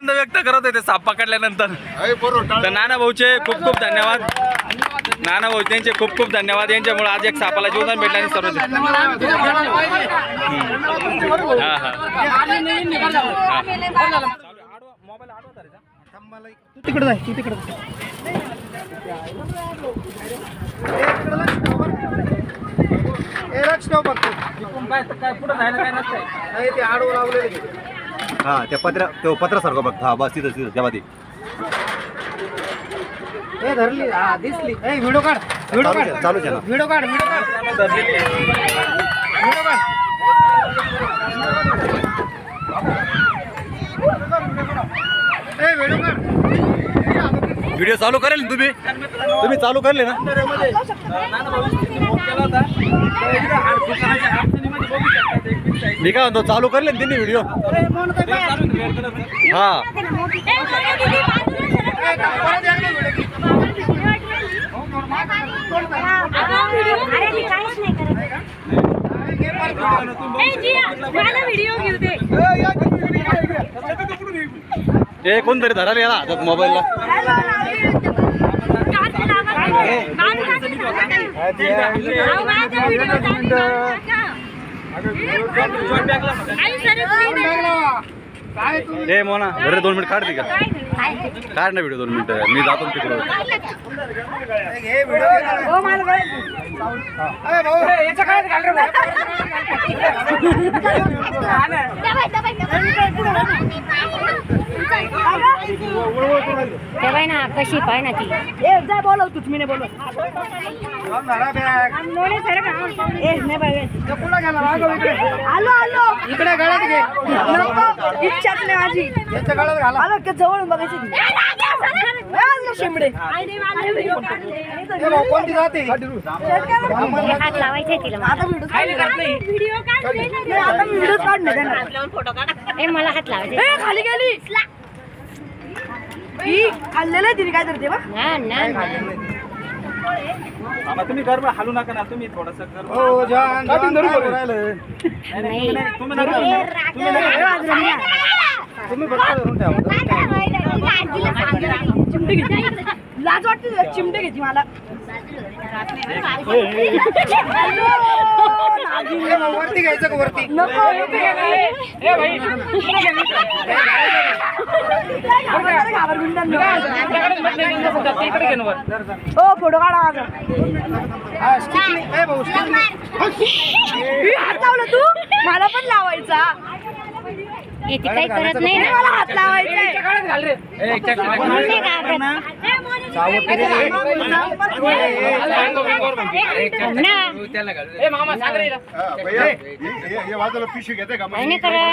आनंद व्यक्त करत होते साप पकडल्यानंतर तर नाना भाऊचे खूप खूप धन्यवाद नाना भाऊ त्यांचे खूप खूप धन्यवाद यांच्यामुळे आज एक सापाला जीवदान भेटलं आणि सर्व हा हा तिकडे जाय तू ठेव फक्त. नाही, ते आडवं लावलेलं. हा त्या पत्र्या तो पत्रासारखं बघ. हा बस तिथं तिथं तेव्हा ती ए, धरली. हा दिसली. ए व्हिडिओ काढ. व्हिडिओ काढ. चालूच आहे ना. व्हिडिओ काढ व्हिडिओ काढ. व्हिडिओ काढ. ए व्हिडिओ काढ. व्हिडिओ चालू करेल ना तुम्ही? तुम्ही चालू करले ना? मी काय म्हणतो चालू करले ना त्यांनी व्हिडिओ हा. व्हिडिओ घेऊ दे ते कोणतरी धरायला याला हातात मोबाईलला हे ए मोना बरे दोन मिनिट काढते का? काढ ना व्हिडिओ दोन मिनिट. मी जातो तिकडे. तेव्हा ना कशी पाय ना ती. ए जा बोलव तूच मी नाही बोलव ए नाही ते आलो आलो इकडे गळ्यात घे. नको इच्छाच नाही माझी. याच्या गळ्यात घाला. आलो की जवळ बघायची ती ए, आलो शिंबडे. ए भाऊ कोणती जाते? हात लावायचे तिला आता व्हिडिओ आता व्हिडिओ काढ नाही ए मला हात लावायचे खाली गेली. ही खाल्लेलं आहे तिने काय करते बा ना ना तुम्ही गरबा हालू नका ना तुम्ही थोडस हो जान राहिलं? नाही तुम्ही नका तुम्ही फक्त धरून ठेवा चिमटे घेतली लाज वाटते चिमटे घेतली मला. वरती घ्यायचं का वरती नको हो फोटो काढा माझा. हा ही हात लावला तू? मला पण लावायचा. काही करत नाही मला हात लावायचा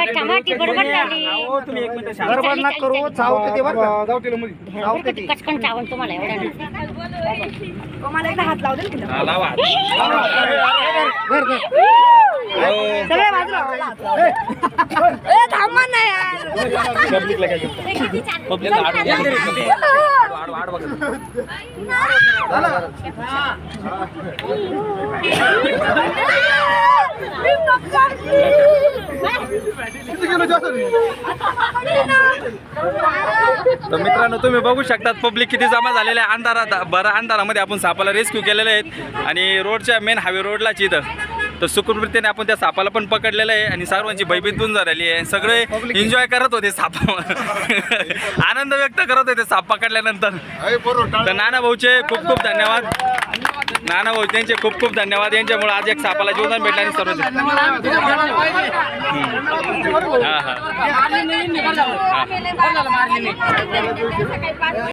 टमाटी बरोबर झाली हो तुम्ही एक मिनिट शांत गडबड ना करू चावते ते बरं का जाऊ मध्ये चावते ती कचकन चावल तुम्हाला एवढं मला एकदा हात लावू दे हा, लावा सगळे बाजूला थांबा ना यार पब्लिकला काय पब्लिकला तर मित्रांनो तुम्ही बघू शकतात पब्लिक किती जमा झालेले आहे अंधारात. बरं अंधारामध्ये आपण सापाला रेस्क्यू केलेले आहेत. आणि रोडच्या मेन हायवे रोडलाच इथं. तर सुखरूपरीतीने आपण त्या सापाला पण पकडलेलं आहे आणि सर्वांची भयभीत दूर झालेली आहे. सगळे एन्जॉय करत होते सापा आनंद व्यक्त करत होते साप पकडल्यानंतर. तर नाना भाऊचे खूप खूप धन्यवाद. नाना भाऊ त्यांचे खूप खूप धन्यवाद. यांच्यामुळे आज एक सापाला जीवदान भेटलं आणि सर्व हा हा. मारली नाही